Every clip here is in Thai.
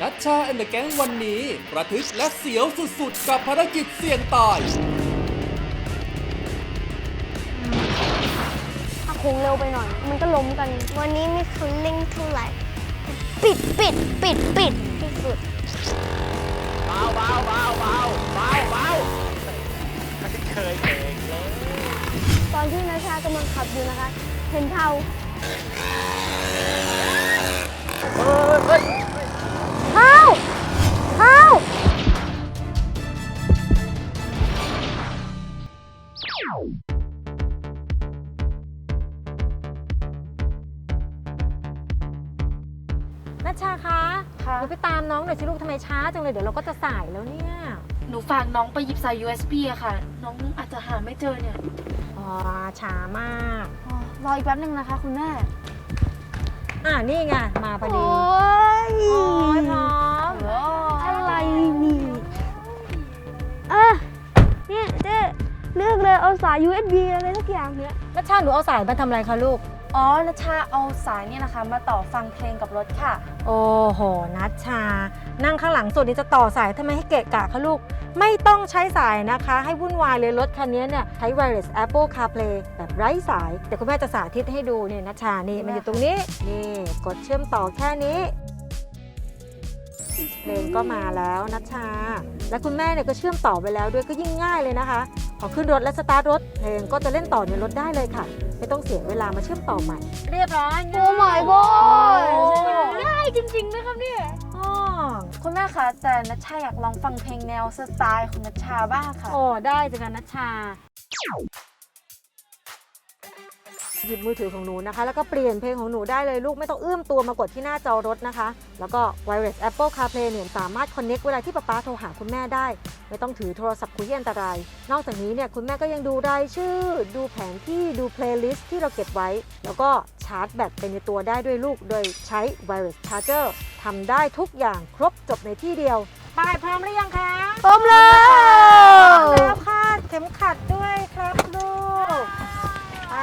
นัชชาแอนด์แก๊งวันนี้ระทึกและเสียวสุดๆ กับภารกิจเสี่ยงตาย ถ้าโค้งเร็วไปหน่อย มันก็ล้มกัน วันนี้ไม่คันเร่งเท่าไหร่ ปิดปิดปิดปิดที่สุดเบาเบาเบาเบาเบาเบาไม่เคยเองเลยตอนที่นาชากำลังขับอยู่นะคะ เห็นเทาเฮ้ยเทา เทานัชชาคะหนูไปตามน้องหน่อยสิลูกทำไมช้าจังเลยเดี๋ยวเราก็จะสายแล้วเนี่ย หนูฝากน้องไปหยิบสาย USB อะค่ะ น้องอาจจะหาไม่เจอเนี่ย อ๋อ ช้ามาก อ๋อรออีกแป๊บนึงนะคะ คุณแม่อ่านี่ไง มาพอดี โอ้ย โอ้ยพร้อม เลือกเลยเอาสาย USB อะไรสักอย่างเนี่ยนัชชาหนูเอาสายมาทำอะไรคะลูก อ๋อนัชชาเอาสายเนี่ยนะคะ มาต่อฟังเพลงกับรถค่ะ โอ้โห นัชชา นั่งข้างหลังสุดนี่จะต่อสายทำไมให้เกะกะคะลูก ไม่ต้องใช้สายนะคะ ให้วุ่นวายเลยรถคันนี้เนี่ยใช้ wireless Apple CarPlay แบบไร้สายเดี๋ยวคุณแม่จะสาธิตให้ดูนี่นัชชานี่มันอยู่ตรงนี้ นี่กดเชื่อมต่อแค่นี้เพลงก็มาแล้วนัชชา และคุณแม่เนี่ยก็เชื่อมต่อไปแล้วด้วยก็ยิ่งง่ายเลยนะคะพ อขึ้นรถและสตาร์ทรถเพลงก็จะเล่นต่อในรถได้เลยค่ะ ไม่ต้องเสียเวลามาเชื่อมต่อใหม่ เรียบร้อยโอ้ my god ง่ายจริงๆนะครับเนี่ยอ๋อคุณแม่คะแต่นัชชาอยากลองฟังเพลงแนวสไตล์ของนัชชาบ้างค่ะ โอ้ได้จังกันนัชชา หยิบมือถือของหนูนะคะ แล้วก็เปลี่ยนเพลงของหนูได้เลยลูกไม่ต้องเอื้อมตัวมากดที่หน้าจอรถนะคะ แล้วก็ Wireless Apple CarPlay เนี่ยสามารถ Connect เวลาที่ป๊าป๊าโทรหาคุณแม่ได้ ไม่ต้องถือโทรศัพท์คุยที่อันตราย นอกจากนี้เนี่ยคุณแม่ก็ยังดูรายชื่อ ดูแผนที่ดูเพลย์ลิสต์ที่เราเก็บไว้ แล้วก็ชาร์จแบตไปในตัวได้ด้วยลูก โดยใช้ Wireless Charger ทำได้ทุกอย่างครบจบในที่เดียวไปพร้อมหรือยังคะพร้อมแล้พร้อมวแล้วค่ะเข็มขัดด้วยครับลูกไป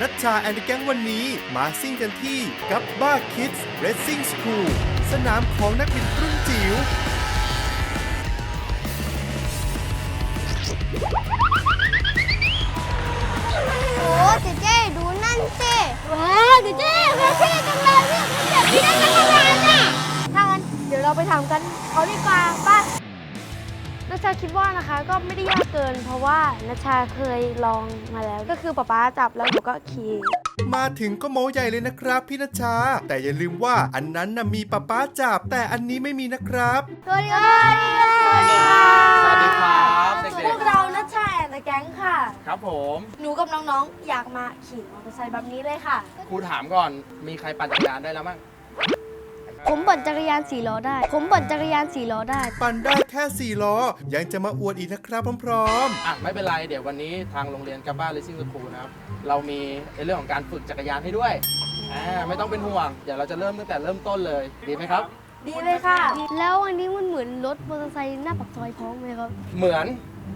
นัชชาแอนด์แก๊งวันนี้มาซิ่งกันที่กับบ้าคิดส์เรซซิ่งสคูลสนามของนักบินรุ่นจิ๋วโอ้เจ๊เจ๊ดูนั่นสิว้าวเจ๊เจ๊เท่จังเลยเนี่ยแบบนี้ได้ตั้งนานน่ะถ้างั้นเดี๋ยวเราไปทำกันเขาดีกว่าป่ะ ชชาคิดว่านะคะก็ไม่ได้ยากเกิน เพราะว่านัชชาเคยลองมาแล้ว ก็คือป๊าป๊าจับแล้วหนูก็ขี่มาถึงก็โม้ใหญ่เลยนะครับพี่นัชชา แต่อย่าลืมว่าอันนั้นน่ะมีป้าป้าจับแต่อันนี้ไม่มีนะครับสวัสดีค่ะสวัสดีค่ะสวัสดีครับเด็พกวกเรานัชชาแอนด์แก๊งค่ะๆครับผม หนูกับน้องๆอยากมาขี่มอเตอร์ไซค์แบบนี้เลยค่ะ ครูถามก่อน มีใครปั่นจักรยานได้แล้วมั้ง ผมปั่นจักรยานสี่ล้อได้ ผมปั่นจักรยานสี่ล้อได้ ปั่นได้แค่4ล้อ ยังจะมาอวดอีกนะครับพร้อมอะไม่เป็นไร เดี๋ยววันนี้ทางโรงเรียนกับ้าเลสซิ่งสคูลนะครับ เรามีในเรื่องของการฝึกจักรยานให้ด้วยอ่าไม่ต้องเป็นห่วง เดี๋ยวเราจะเริ่มตั้งแต่เริ่มต้นเลย ดีไหมครับ ดีเลยค่ะ แล้วอันนี้มันเหมือนรถมอเตอร์ไซค์หน้าปากซอยพร้อมไหมครับ เหมือน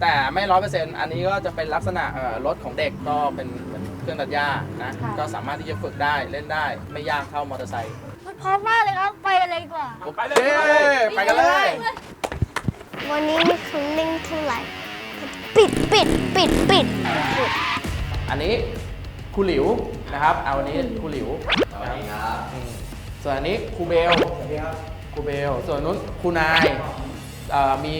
แต่ไม่ร้อยเปอร์เซ็นต์อันนี้ก็จะเป็นลักษณะเอ่อรถของเด็กก็เป็นเหมือนเครื่องตัดหญ้านะ ค่ะ ก็สามารถที่จะฝึกได้เล่นได้ไม่ยากเท่ามอเตอร์ไซค์ มันพร้อมมากเลยครับ ไปกันเลยดีกว่าไปเลย ไปกันเลย วันนี้ไม่คันเร่งเท่าไหร่ปิดปิดปิดปิด อันนี้ครูหลิวนะครับ เอาวันนี้ครูหลิวสวัสดีครับส่วนอันนี้ครูเบลสวัสดีครับครูเบล ส่วนนู้นครูนายเอ่อมี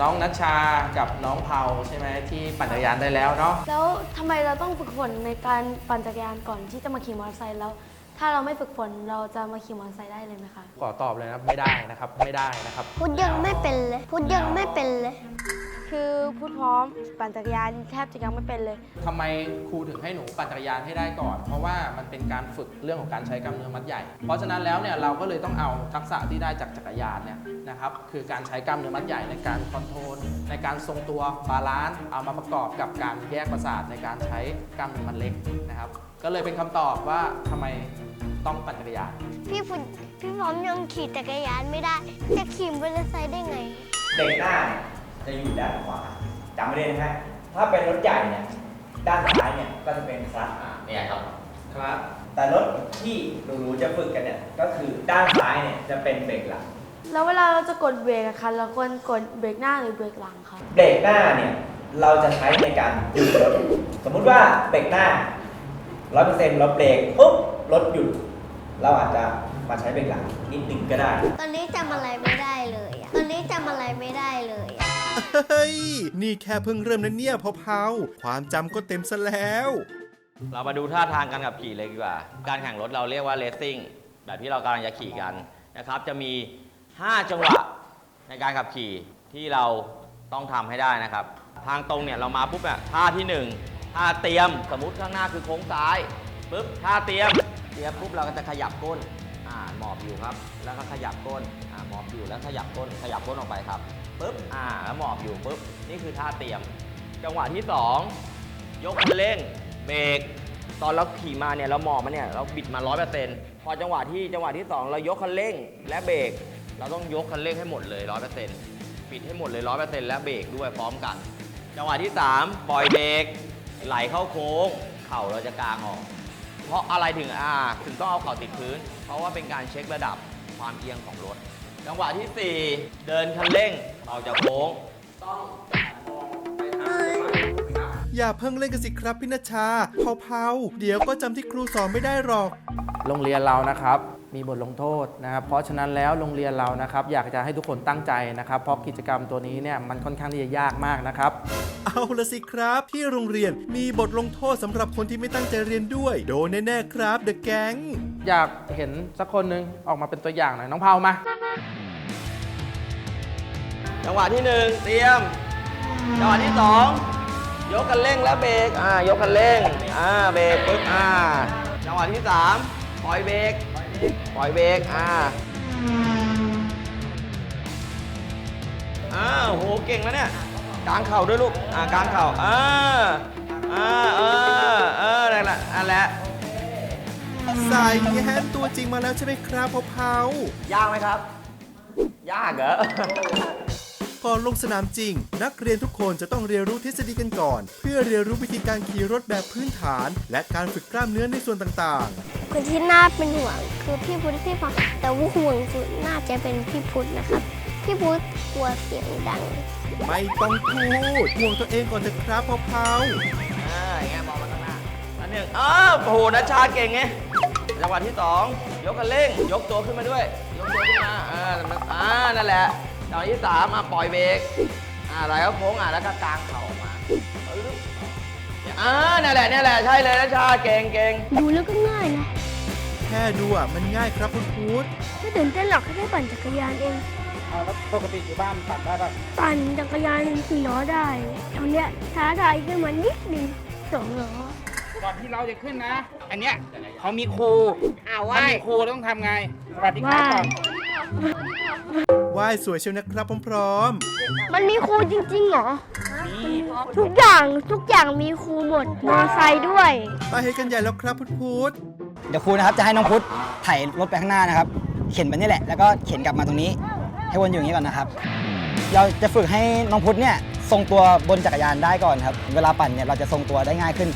น้องนัชชากับน้องเผาใช่ไหมที่ปั่นจักรยานได้แล้วเนาะ แล้วทำไมเราต้องฝึกฝนในการปั่นจักรยานก่อนที่จะมาขี่มอเตอร์ไซค์แล้ว ถ้าเราไม่ฝึกฝนเราจะมาขี่มอเตอร์ไซค์ได้เลยไหมคะ ขอตอบเลยนะครับไม่ได้นะครับไม่ได้นะครับพูดยังไม่เป็นเลยพูดยังไม่เป็นเลย คือพูดพร้อมปั่นจักรยานแทบจะยังไม่เป็นเลย ทำไมครูถึงให้หนูปั่นจักรยานให้ได้ก่อน เพราะว่ามันเป็นการฝึกเรื่องของการใช้กล้ามเนื้อมัดใหญ่ เพราะฉะนั้นแล้วเนี่ยเราก็เลยต้องเอาทักษะที่ได้จากจักรยานเนี่ยนะครับคือการใช้กล้ามเนื้อมัดใหญ่ในการคอนโทรลในการทรงตัวบาลานซ์เอามาประกอบกับการแยกประสาทในการใช้กล้ามเนื้อมัดเล็กนะครับ ก็เลยเป็นคำตอบว่าทำไมต้องปั่นจักรยาน พี่ฟุพี่พร้อมยังขี่จักรยานไม่ได้ จะขี่มอเตอร์ไซค์ได้ไง เด็กหน้าเนี่ยจะอยู่ด้านขวาจำไม่ได้นะฮะถ้าถ้าเป็นรถใหญ่เนี่ยด้านซ้ายเนี่ยก็จะเป็นคลัตช์เนี่ยครับครับ แต่รถที่หนูๆจะฝึกกันเนี่ยก็คือด้านซ้ายเนี่ยจะเป็นเบรกหลังแล้วเวลาเราจะกดเบรกอะคะเราควรกดเบรกหน้าหรือเบรกหลังคะเบรกหน้าเนี่ยเราจะใช้ในการหยุดรถสมมุติว่าเบรกหน้า ร้อยเปอร์เซ็นต์เราเบรกปุ๊บรถหยุด เราอาจจะมาใช้เบรกหลังนิดหนึ่งก็ได้ ตอนนี้จำอะไรไม่ได้เลยอะตอนนี้จำอะไรไม่ได้เลยอะเฮ้ย นี่แค่เพิ่งเริ่มนะเนี่ยเผาๆความจำก็เต็มซะแล้ว เรามาดูท่าทางการขับขี่เลยดีกว่า การแข่งรถเราเรียกว่าเลสซิ่งแบบที่เรากำลังจะขี่กันนะครับ จะมี 5 จังหวะในการขับขี่ที่เราต้องทำให้ได้นะครับ ทางตรงเนี่ยเรามาปุ๊บเนี่ยท่าที่ 1 ท่าเตรียมสมมติข้างหน้าคือโค้งซ้ายปุ๊บท่าเตรียมเตรียมปุ๊บเราก็จะขยับก้นอ่าหมอบอยู่ครับ แล้วก็ขยับก้นอ่าหมอบอยู่แล้วขยับก้นขยับก้นออกไปครับปุ๊บอ่าแล้วหมอบอยู่ปุ๊บนี่คือท่าเตรียม จังหวะที่สองยกคันเร่งเบรกตอนเราขี่มาเนี่ยเราหมอบมาเนี่ยเราบิดมาร้อยเปอร์เซ็นต์พอจังหวะที่จังหวะที่สองเรายกคันเร่งและเบรกเราต้องยกคันเร่งให้หมดเลยร้อยเปอร์เซ็นต์ปิดให้หมดเลยร้อยเปอร์เซ็นต์และเบรกด้วยพร้อมกัน จังหวะที่สามปล่อยเบรก ไหลเข้าโค้ง เข่าเราจะกางออก เพราะอะไรถึงอ่าถึงต้องเอาเข่าติดพื้น เพราะว่าเป็นการเช็คระดับความเอียงของรถ จังหวะที่สี่เดินคันเร่งเราจะโค้งอย่าเพิ่งเล่นกันสิครับพี่นชชาเผาๆเดี๋ยวก็จำที่ครูสอนไม่ได้หรอก โรงเรียนเรานะครับ มีบทลงโทษนะครับ เพราะฉะนั้นแล้วโรงเรียนเรานะครับ อยากจะให้ทุกคนตั้งใจนะครับ เพราะกิจกรรมตัวนี้เนี่ยมันค่อนข้างที่จะยากมากนะครับ เอาละสิครับ ที่โรงเรียนมีบทลงโทษสำหรับคนที่ไม่ตั้งใจเรียนด้วย โดนแน่ๆครับเดอะแก๊งอยากเห็นสักคนหนึ่งออกมาเป็นตัวอย่างหน่อยน้องเผามาจังหวะที่หนึ่งเตรียมจังหวะที่สองยกคันเร่งและเบรกอ่ายกคันเร่งอ่าเบรกปึ๊บอ่าจังหวะที่สามปล่อยเบรก ปล่อยเบรกอ่าอ้าวโหเก่งแล้วเนี่ยกางเข่าด้วยลูกอ่ากางเข่าอ่าอ่าเออเออนั่นแหละนั่นแหละสายแฮนตัวจริงมาแล้วใช่ไหมครับเผาๆยากไหมครับ ยากเหรอ ก่อนลงสนามจริง นักเรียนทุกคนจะต้องเรียนรู้ทฤษฎีกันก่อน เพื่อเรียนรู้วิธีการขี่รถแบบพื้นฐาน และการฝึกกล้ามเนื้อในส่วนต่างคนที่น่าเป็นห่วงคือพี่พุทธพี่ฟังแต่ว่าห่วงสุดน่าจะเป็นพี่พุทธนะครับ พี่พุทธกลัวเสียงดังๆไม่ต้องพูดห่วงตัวเองก่อนเถอะครับเผาอ่าอย่างเงี้ยมองมาข้างหน้าอันหนึ่งอ้าวโอ้โหนัชชาเก่งไงจังหวะที่สองยกคันเร่ง ยกตัวขึ้นมาด้วย ยกตัวขึ้นมาอ่ามันอ่านั่นแหละ จังหวะที่สามอะปล่อยเบรกอ่าไหลเข้าโค้งอะแล้วก็กางเข่าออกมาปึ๊บอ่านั่นแหละนั่นแหละใช่เลยนัชชาเก่งเก่งดูแล้วก็ง่ายนะๆแค่ดูอะมันง่ายครับคุณพูดไม่ตื่นเต้นหรอกแค่ปั่นจักรยานเองปกติอยู่บ้านปั่นได้ปะปั่นจักรยานสี่ล้อได้ตอนเนี้ยท้าทายขึ้นมานิดนึงสองล้อก่อนที่เราจะขึ้นนะ อันเนี้ยเขามีครูถ้ามีครูต้องทำไงสวัสดีครับก่อน ว่ายสวยเชียวนะครับพร้อมมันมีครูจริงๆเหรอ ทุกอย่างทุกอย่างมีครูหมดมอไซค์ด้วย ๆไปให้กันใหญ่แล้วครับพุทธพูดเดี๋ยวครูนะครับจะให้น้องพุทธไถรถไปข้างหน้านะครับ เข็นไปนี่แหละ แล้วก็เข็นกลับมาตรงนี้ ให้วนอยู่อย่างนี้ก่อนนะครับ เราจะฝึกให้น้องพุทธเนี่ยทรงตัวบนจักรยานได้ก่อนครับ เวลาปั่นเนี่ยเราจะทรงตัวได้ง่ายขึ้น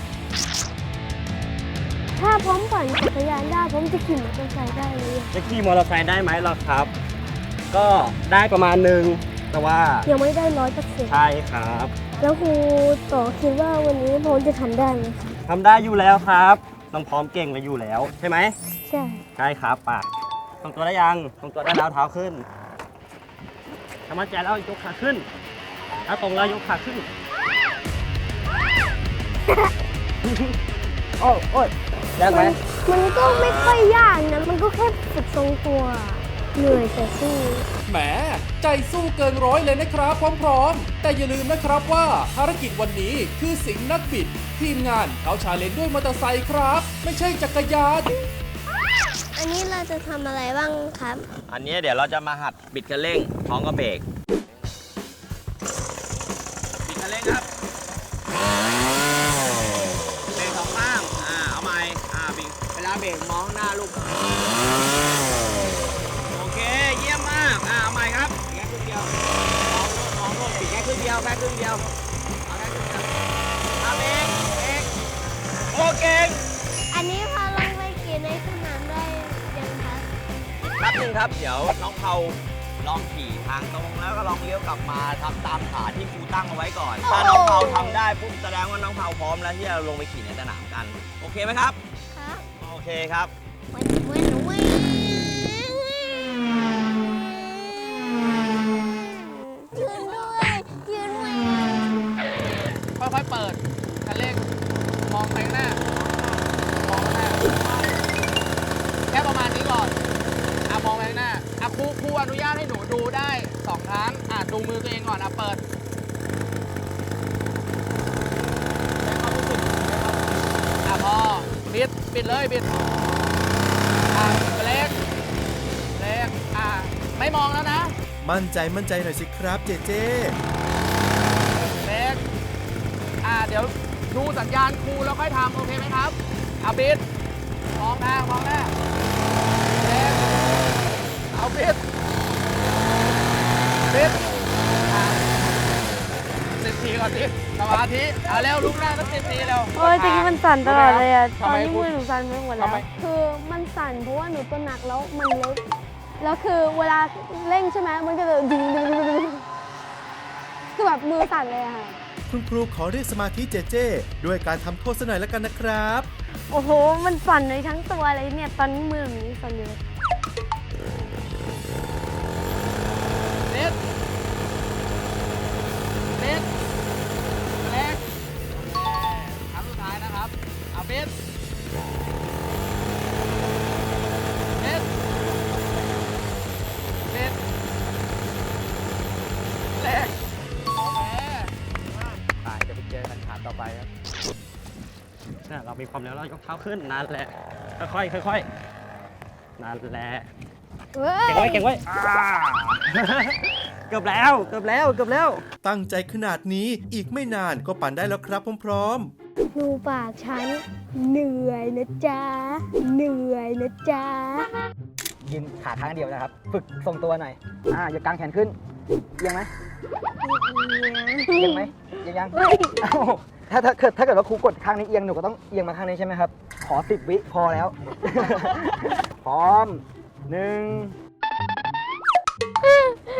ถ้าผมปั่นจักรยานได้ผมจะขี่มอเตอร์ไซค์ได้เลยอะจะขี่มอเตอร์ไซค์ได้ไหมล่ะครับ ก็ได้ประมาณหนึ่งแต่ว่ายังไม่ได้ร้อยเปอร์เซ็นต์ใช่ครับแล้วครูต่อคิดว่าวันนี้ผมจะทำได้ไหมทำได้อยู่แล้วครับน้องพร้อมเก่งเลยอยู่แล้วใช่ไหมใช่ ใช่ครับป่ะทรงตัวได้ยังทรงตัวได้แล้วเท้าขึ้นทำมั่นใจแล้วยกขาขึ้นถ้าตรงแล้วยกขาขึ้นโอ้โอ้ยยากไหม มันก็ไม่ค่อยยากนะ มันก็แค่ฝึกทรงตัว เหนื่อยแต่สู้แหมใจสู้เกินร้อยเลยนะครับพร้อมๆ แต่อย่าลืมนะครับว่าภารกิจวันนี้คือสิงห์นักบิด ทีมงานเขาชาเลนจ์ด้วยมอเตอร์ไซค์ครับ ไม่ใช่จักรยาน อันนี้เราจะทำอะไรบ้างครับ อันนี้เดี๋ยวเราจะมาหัดบิดคันเร่งพร้อมกับเบรกบิดคันเร่งครับเบรกสองข้างอ่าเอาใหม่อ่าบิดเวลาเบรกมองข้างหน้าลูก ยวแค่ครึ่งเดียวเอาแค่ครึ่งเดียวทำเองเองโอเคอันนี้พอลงไปกินในสนามได้ยังคะแป๊บนึ่งครับ เดี๋ยวน้องเผาลองขี่ทางตรงแล้วก็ลองเลี้ยวกลับมาทำตามขาที่ครูตั้งเอาไว้ก่อน ถ้าน้องเผาทำได้ปุ๊บแสดงว่าน้องเผาพร้อมแล้วที่จะลงไปขี่ในสนามกัน โอเคไหมครับ ครับ โอเคครับ ค่อยเปิดคันเร่งมองไปข้างหน้ามองข้างหน้าแค่ประมาณนี้ก่อนอะมองไปข้างหน้าอะครูครูอนุญาตให้หนูดูได้สองครั้งอะดูมือตัวเองก่อนอะเปิดใช้ความรู้สึกอะพอบิดบิดเลยบิดอะเบรกเบรกอะไม่มองแล้วนะ มั่นใจมั่นใจหน่อยสิครับเจเจ ดี๋ยวดูสัญญาณครูแล้วค่อยทำโอเคไหมครับเอาบิดมองหน้ามองหน้าเบรกเอาบิดบิดอ่าสิบทีก่อนดิสมาธิเอาเร็วลุกหน้าสักสิบทีเร็วโอ้ยตะกี้มันสั่นตลอดเลยอะตทำอนไมนี้ครูมือหนูสั่นไปหมดแล้ทำวไม คือมันสั่นเพราะว่าหนูตัวหนักแล้วมันเล็กแล้วคือเวลาเร่งใช่ไหมมันก็จะดึงดึงดึงดึงคือแบบมือสั่นเลยอะค่ะ คุณครูขอเรียกสมาธิเจเจด้วยการทำโทษซะหน่อยแล้วกันนะครับ โอ้โห มันสั่นเลยทั้งตัวเลยเนี่ย ตอนนี้มือหนูสั่นอยู่เลยเบ็ดเบ็ดเล็กครั้งสุดท้ายนะครับ เอาเบ็ด มีความเร็วเรายกเท้าขึ้นนั่นแหละ ค่อยๆค่อยๆนั่นแหละเว้เก่งไว้ยเก่งไว้อ่า เกือบแล้วเกือบแล้วเกือบแล้ว ตั้งใจขนาดนี้อีกไม่นานก็ปั่นได้แล้วครับพร้อมๆดูปากฉันเหนื่อยนะจ๊ะเหนื่อยนะจ๊ะยืนขาข้างเดียวนะครับ ฝึกทรงตัวหน่อย อ่าอย่ากางแขนขึ้นเอียงไหมเอียงไหมเอียงยังเฮ้ยเอ้า ถ้าถ้าเกิดถ้าเกิดว่าครูกดข้างนี้เอียงหนูก็ต้องเอียงมาข้างนี้ใช่ไหมครับ ขอสิบวิพอแล้ว พร้อมหนึ่ง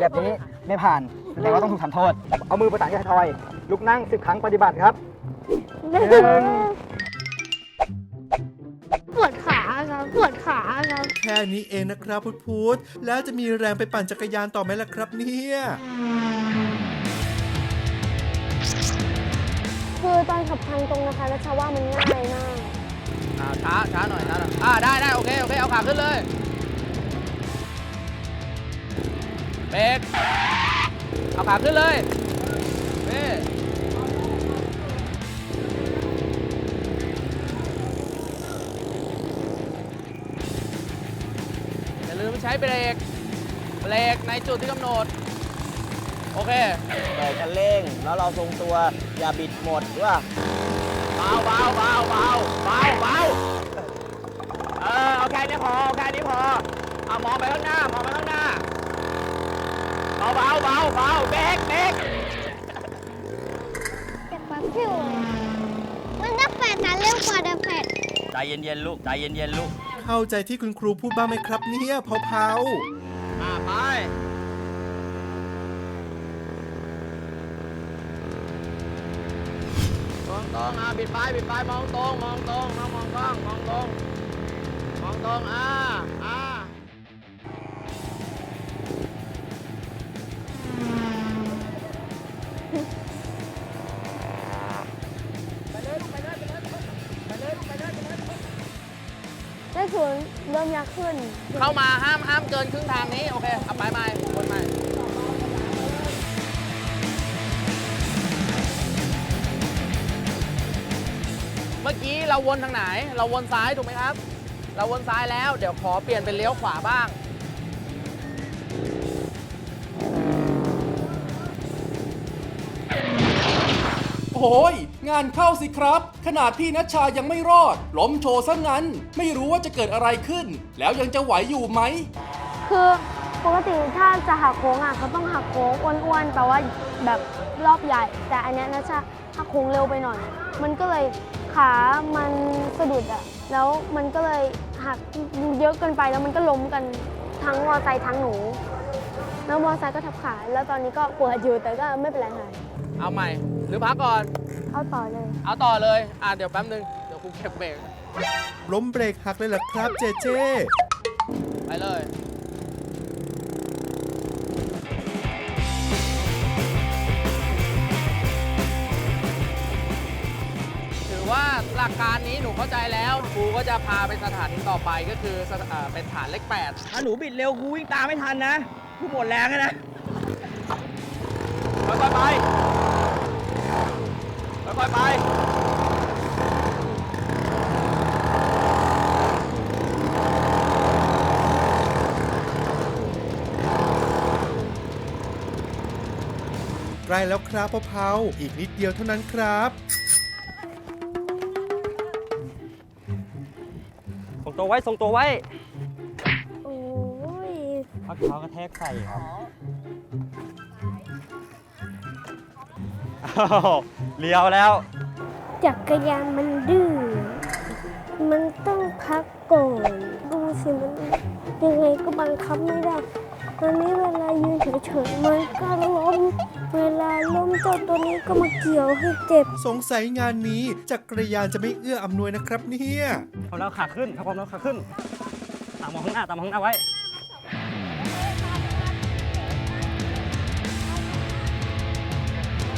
แบบนี้ไม่ผ่านแสดงว่าต้องถูกทำโทษ เอามือประสานที่ท้ายทอย ลุกนั่งสิบครั้งปฏิบัติครับหนึ่งปวดขาครับปวดขาครับแค่นี้เองนะครับพุทธพุทธแล้วจะมีแรงไปปั่นจักรยานต่อไหมล่ะครับเนี่ย คือตอนขับทางตรงนะคะนัชชาว่ามันง่ายมาก อ่าช้าช้าหน่อยช้าหน่อยอ่าได้ได้โอเคโอเคเอาขาขึ้นเลยเบรกเอาขาขึ้นเลยเบ้อย่าลืมใช้เบรกเบรกในจุดที่กำหนด โอเคเปิดคันเร่ง แล้วเราทรงตัว อย่าบิดหมดด้วยเบาเบาเบาเบาเบาเบาเออเอาแค่นี้พอเอาแค่นี้พอเอามองไปข้างหน้ามองไปข้างหน้าเบาเบาเบาเบาเบรกเบรกแต่ปั๊บผิวมันจะแปดนะเร็วกว่าเดอะแปดใจเย็นๆลูกใจเย็นๆลูก เข้าใจที่คุณครูพูดบ้างไหมครับเนี่ยเผาๆ องตรงอะบิดไปบิดไปมองตรงมองตรงมองมองกล้องมองตรงมองตรงอ่าอ่าไปเลยลูกไปเลยไปเลยไปเลยลูกไปเลยไปเลย ได้ศูนย์เริ่มยักขึ้น เข้ามาห้ามห้ามเกินครึ่งทางนี้ โอเค เอา วนทางไหน เราวนซ้ายถูกไหมครับ เราวนซ้ายแล้ว เดี๋ยวขอเปลี่ยนเป็นเลี้ยวขวาบ้าง โอ้ยงานเข้าสิครับ ขนาดพี่นัชชายังไม่รอด ล้มโชว์ซะงั้น ไม่รู้ว่าจะเกิดอะไรขึ้น แล้วยังจะไหวอยู่ไหม คือปกติถ้าจะหักโค้งอะเขาต้องหักโค้งอ้วนๆแปลว่าแบบรอบใหญ่ แต่อันเนี้ยนะชะหักโค้งเร็วไปหน่อย มันก็เลย ขามันสะดุดอะแล้วมันก็เลยหักเยอะเกินไปแล้วมันก็ล้มกันทั้งมอไซค์ทั้งหนู แล้วมอไซค์ก็ทับขา แล้วตอนนี้ก็ปวดอยู่แต่ก็ไม่เป็นไรค่ะ เอาใหม่ หรือพักก่อน เอาต่อเลย เอาต่อเลย อะเดี๋ยวแป๊บนึง เดี๋ยวครูเก็บเบรกล้มเบรกหักเลยเหรอครับเจเจ ไปเลย หลักการนี้หนูเข้าใจแล้วครูก็จะพาไปสถานีต่อไปก็คือสถเอ่อเป็นฐานเลขแปดถ้าหนูบิดเร็วครูวิ่งตามไม่ทันนะครูหมดแรงแล้วนะค่อยๆไปค่อยๆไป ใกล้แล้วครับพ่อเผาอีกนิดเดียวเท่านั้นครับ ส่งตัวไว้ส่งตัวไว้โอ้ยพักเท้ากระแทกใส่ครับอ้าวเลี้ยวแล้ว จักรยานมันดื้อ มันต้องพักก่อนดูสิมันยังไงก็บังคับไม่ได้ ตอนนี้เวลายืนเฉยๆมันก็ล้ม เวลาล้มเจ้าตัวนี้ก็มาเกี่ยวให้เจ็บ สงสัยงานนี้จักรยานจะไม่เอื้ออำนวยนะครับเนี่ยความเร็วขาขึ้นครับความเร็วขาขึ้นตามมองข้างหน้าตามมองข้างหน้าไว้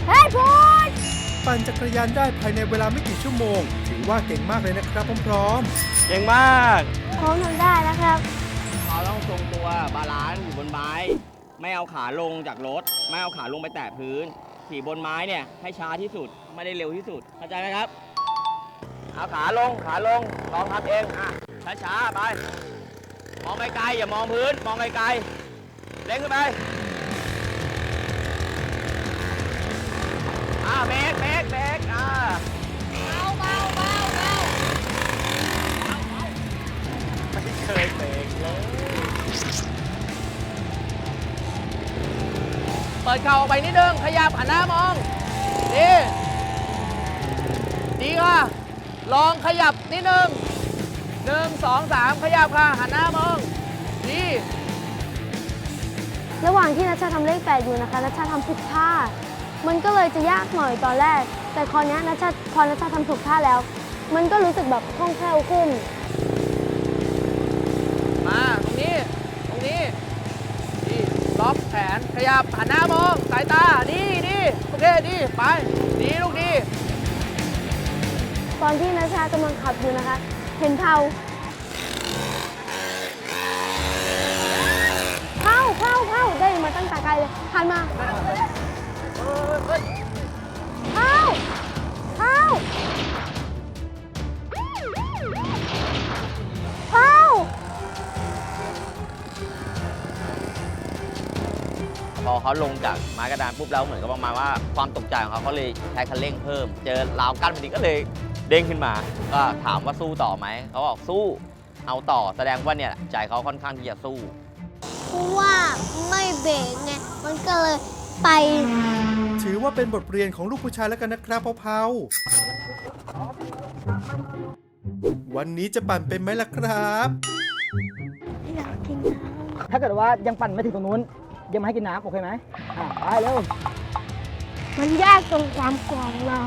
เฮ้ยพูดปั่นจักรยานได้ภายในเวลาไม่กี่ชั่วโมง ถือว่าเก่งมากเลยนะครับพร้อมเก่งมากพร้อมทำได้แล้วครับเขาต้องทรงตัวบาลานซ์อยู่บนไม้ ไม่เอาขาลงจากรถ ไม่เอาขาลงไปแตะพื้น ขี่บนไม้เนี่ย ให้ช้าที่สุดไม่ได้เร็วที่สุดเข้าใจไหมครับ เอาขาลงขาลงลองทำเองอะช้าๆไป มองไกลๆอย่ามองพื้น มองไกลๆเล็งขึ้นไปอ่าเบรกเบรกเบรกอ่าไม่เคยเบรกเลย เปิดเข่าออกไปนิดนึง ขยับหันหน้ามอง ดีดีค่ะ ลองขยับนิดนึงหนึ่งสองสามขยับค่ะ หันหน้ามอง ดี ระหว่างที่นัชชาทำเลขแปดอยู่นะคะนัชชาทำผิดท่า มันก็เลยจะยากหน่อยตอนแรก แต่คราวเนี้ยนัชชาพอนัชชาทำถูกท่าแล้ว มันก็รู้สึกแบบคล่องแคล่วขึ้น นขยับหันหน้ามองสายตาดีดีโอเคดีไปดีลูกดีตอนที่นัชชากำลังขับอยู่นะคะ เห็นเทาเข้าเข้าเข้าได้มาตั้งแต่ไกลเลยหันมาเข้าเข้า เขาลงจากไม้กระดานปุ๊บแล้วเหมือนกับประมาณว่าความตกใจของเขาเขาเลยใช้คันเร่งเพิ่ม เจอราวกั้นพอดีก็เลยเด้งขึ้นมา ก็ถามว่าสู้ต่อไหมเขาบอกสู้เอาต่อแสดงว่าเนี่ยใจเขาค่อนข้างที่จะสู้เพราะว่าไม่เบรกไงมันก็เลยไป ถือว่าเป็นบทเรียนของลูกผู้ชายแล้วกันนะครับพ่อเผาวันนี้จะปั่นเป็นไหมล่ะครับ อยากกินน้ถ้าเกิดว่ายังปั่นไม่ถึงตรงนู้น ยังไม่ให้กินน้ำโอเคไหมอะไปเร็วมันยากตรงความกลัวของเรา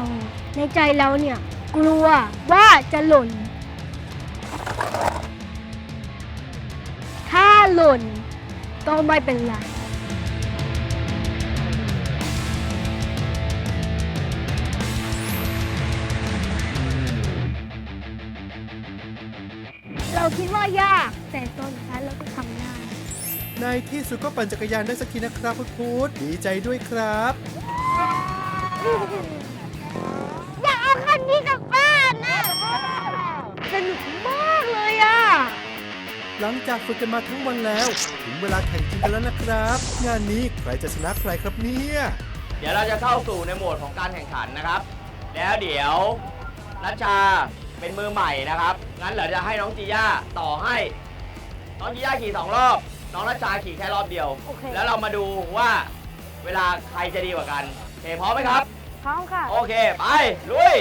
ในใจเราเนี่ย กลัวว่าจะหล่น ถ้าหล่นก็ไม่เป็นไร เราคิดว่ายากแต่ตอนท้ายเราก็ทำ ในที่สุดก็ปั่นจักรยานได้สักทีนะครับพุทธพุธดีใจด้วยครับ อยากเอาคันนี้กลับบ้านนะสนุกมากเลยอะ หลังจากฝึกกันมาทั้งวันแล้ว ถึงเวลาแข่งจริงกันแล้วนะครับ งานนี้ใครจะชนะใครครับเนี่ย เดี๋ยวเราจะเข้าสู่ในโหมดของการแข่งขันนะครับ แล้วเดี๋ยวนัชชาเป็นมือใหม่นะครับ งั้นเราจะให้น้องจีย่าต่อให้ น้องจีย่าขี่สองรอบ น้องนัชชาขี่แค่รอบเดียว โอเค แล้วเรามาดูว่าเวลาใครจะดีกว่ากันโอเคพร้อมไหมครับ พร้อมค่ะ โอเค ไป ลุย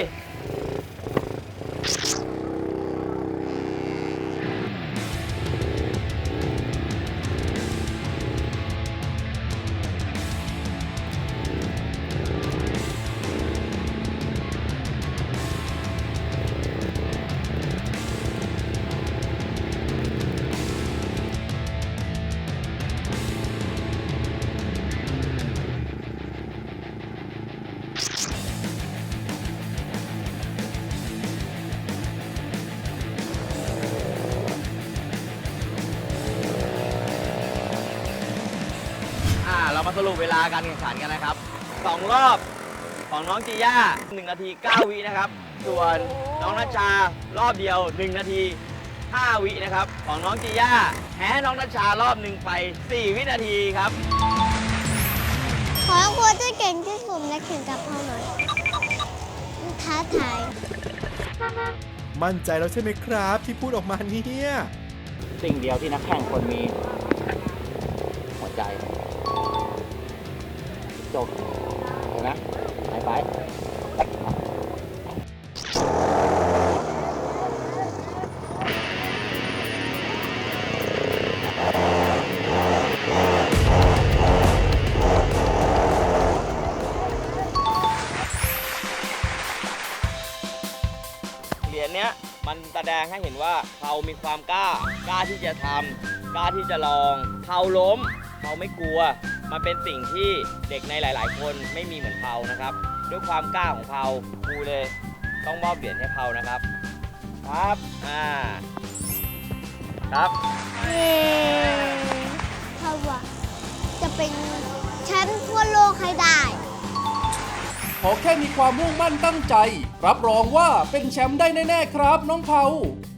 สรุปเวลาการแข่งขันกันนะครับสองรอบของน้องจีย่า1นาที 9 วินะครับ ส่วนน้องนัชชารอบเดียว 1 นาที 5 วินะครับ ของน้องจีย่าแพ้น้องนัชชารอบหนึ่งไป 4 วินาทีครับ ขอให้ครูที่เก่งที่สุดและแข่งกับเราหน่อยท้าทาย มั่นใจแล้วใช่ไหมครับ ที่พูดออกมาเนี่ย สิ่งเดียวที่นักแข่งคนมี หัวใจ จบเห็นไหมไปไปเหรียญเนี้ยมันแสดงให้เห็นว่าเขามีความกล้ากล้าที่จะทำกล้าที่จะลอง เขาล้มเขาไม่กลัว มันเป็นสิ่งที่เด็กในหลาย ๆ คนไม่มีเหมือนเขานะครับ ด้วยความกล้าของเขาครูเลยต้องมอบเหรียญให้เขานะครับ ครับ อ่า ครับเย้เขาว่าจะเป็นแชมป์ทั่วโลกให้ได้ขอแค่มีความมุ่งมั่นตั้งใจ รับรองว่าเป็นแชมป์ได้แน่ ๆ ครับ น้องเผา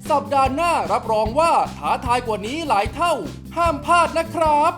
สัปดาห์หน้ารับรองว่าท้าทายกว่านี้หลายเท่า ห้ามพลาดนะครับ